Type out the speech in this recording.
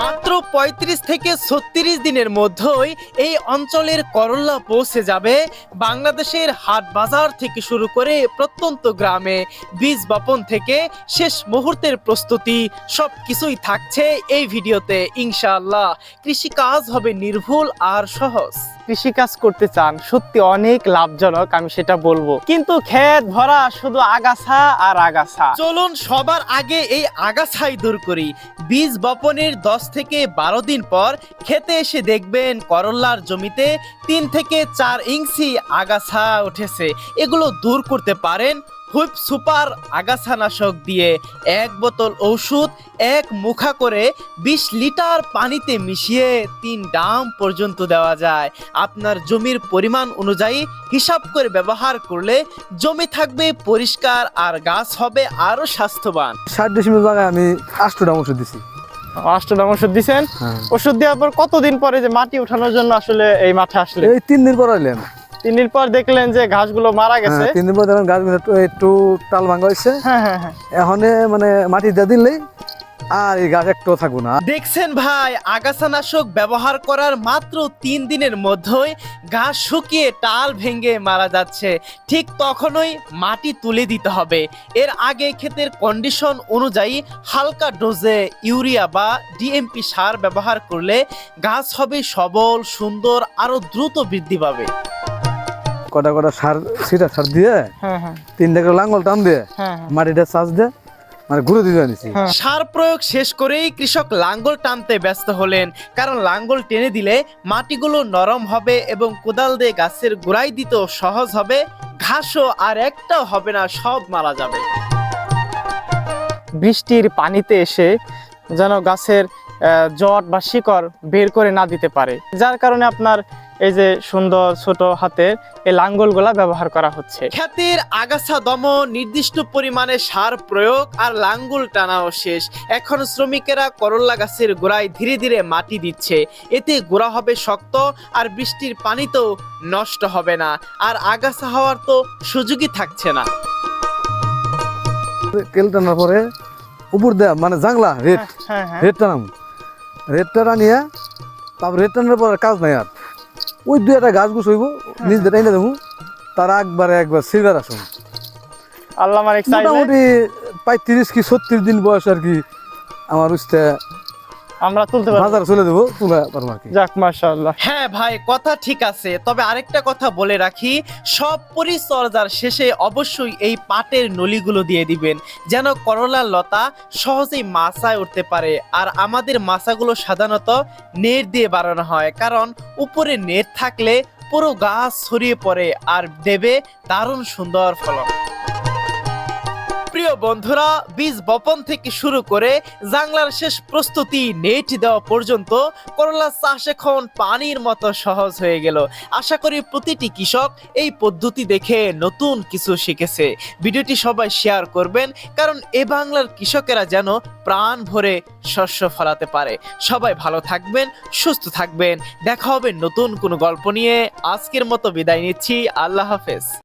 মাত্র ৩৫ থেকে ছত্রিশ দিনের মধ্যেই এই অঞ্চলের করল্লা পৌঁছে যাবে বাংলাদেশের হাট বাজার থেকে শুরু করে প্রত্যন্ত গ্রামে। বীজ বপন থেকে শেষ মুহূর্তের প্রস্তুতি সব কিছুই থাকছে এই ভিডিওতে, ইনশাআল্লাহ। কৃষিকাজ হবে নির্ভুল আর সহজ। কৃষিকাজ করতে চান, সত্যি অনেক লাভজনক, আমি সেটা বলব। কিন্তু ক্ষেত ভরা শুধু আগাছা আর আগাছা। চলুন সবার আগে এই আগাছাই দূর করি। বীজ বপনের দশ থেকে বারো দিন পর খেতে এসে দেখবেন করল্লার জমিতে তিন থেকে চার ইঞ্চি আগাছা উঠেছে। এগুলো দূর করতে পারেন হুইপ সুপার আগাছানাশক দিয়ে এক বোতল ঔষধ এক মুখা করে বিশ লিটার পানিতে মিশিয়ে তিন ডাম পর্যন্ত দেওয়া যায়। আপনার জমির পরিমাণ অনুযায়ী হিসাব করে ব্যবহার করলে জমি থাকবে পরিষ্কার আর গাছ হবে আরও স্বাস্থ্যবান। ষাট ডিসিমেল জায়গায় আমি আষ্টটা ওষুধ দিছি। অষ্টম ওষুধ দিছেন? হ্যাঁ। ওষুধ দেওয়ার পর কতদিন পরে যে মাটি উঠানোর জন্য আসলে এই মাঠে আসলে এই তিন দিন পর আইলাম তিন দিন পর দেখলেন যে ঘাসগুলো মারা গেছে। হ্যাঁ, তিন দিন পর দেখলাম গাছ একটু একটু টাল ভাঙা হয়েছে। হ্যাঁ হ্যাঁ হ্যাঁ। এখন মানে মাটি দিয়ে দিলেই আর এই গাছ একটু থাকব না। দেখছেন ভাই আগাছানাশক ব্যবহার করার মাত্র তিন দিনের মধ্যেই ঘাস শুকিয়ে টাল ভেঙে মারা যাচ্ছে। ঠিক তখনই মাটি তুলে দিতে হবে। এর আগে ক্ষেতের কন্ডিশন অনুযায়ী হালকা ডোজে ইউরিয়া বা ডিএমপি সার ব্যবহার করলে গাছ হবে সবল সুন্দর আরও দ্রুত বৃদ্ধি পাবে। কটা কটা সার সিটা সার দিয়ে হ্যাঁ হ্যাঁ। তিনটা করে লাঙ্গল টান দিয়ে হ্যাঁ মাটিটা চাষ দিয়ে মানে ঘুরে দিয়ে নিছি সার প্রয়োগ শেষ করেই কৃষক লাঙ্গল টানতে ব্যস্ত হলেন কারণ লাঙ্গল টেনে দিলে মাটিগুলো নরম হবে এবং কোদাল দিয়ে গাছের গোড়ায় দিতেও সহজ হবে ঘাসও আর একটাও হবে না সব মারা যাবে। বৃষ্টির পানিতে এসে যেন গাছের জট বা শিকড় বের করে না দিতে পারে। যার কারণে আপনার এই যে সুন্দর ছোট হাতের এই লাঙ্গলগুলা ব্যবহার করা হচ্ছে। খ্যাতির আগাছা দমন নির্দিষ্ট পরিমাণে সার প্রয়োগ আর লাঙ্গল টানাও শেষ। এখন শ্রমিকেরা করল্লা গাছের গোড়ায় ধীরে ধীরে মাটি দিচ্ছে। এতে গোড়া হবে শক্ত আর বৃষ্টির পানিতেও নষ্ট হবে না। আর আগাছা হওয়ার তো সুযোগই থাকছে না। কেল টানার পরে উপর দেয়া মানে জাংলা রেট রেট টানাম রেট টানা নিয়ে তারপর রেট টানার পর কাজ নাই আর। ওই দু একটা গাছ গুছ হইব নিজ দিয়ে টাইনা দেবো তার একবারে একবার সিলভার আসুন। আল্লাহ মোটামুটি প্রায় তিরিশ কি ছত্রিশ দিন বয়স আর কি আমার উস্তে আমরা তুলতে পারব। বাজারে চলে দেবো তুলে পারব আর কি। যাক মাশাআল্লাহ। হ্যাঁ ভাই কথা ঠিক আছে। তবে আরেকটা কথা বলে রাখি সব পরিচর্যার শেষে অবশ্যই এই পাটের নলিগুলো দিয়ে দিবেন যেন করলার লতা সহজেই মাছায় উঠতে পারে। আর আমাদের মাছাগুলো সাধারণত নেট দিয়ে বাড়ানো হয় কারণ উপরে নেট থাকলে পুরো গাছ ছড়িয়ে পড়ে আর দেবে দারুণ সুন্দর ফলন। প্রিয় বন্ধুরা, বীজ বপন থেকে শুরু করে জাংলার শেষ প্রস্তুতি, নেট দেওয়া পর্যন্ত করলা চাষ এখন পানির মতো সহজ হয়ে গেল। আশা করি প্রতিটি কৃষক এই পদ্ধতি দেখে নতুন কিছু শিখেছে। ভিডিওটি সবাই শেয়ার করবেন, কারণ এ বাংলার কৃষকেরা যেন প্রাণ ভরে শস্য ফলাতে পারে। সবাই ভালো থাকবেন, সুস্থ থাকবেন। দেখা হবে নতুন কোনো গল্প নিয়ে। আজকের মতো বিদায় নিচ্ছি। আল্লাহ হাফেজ।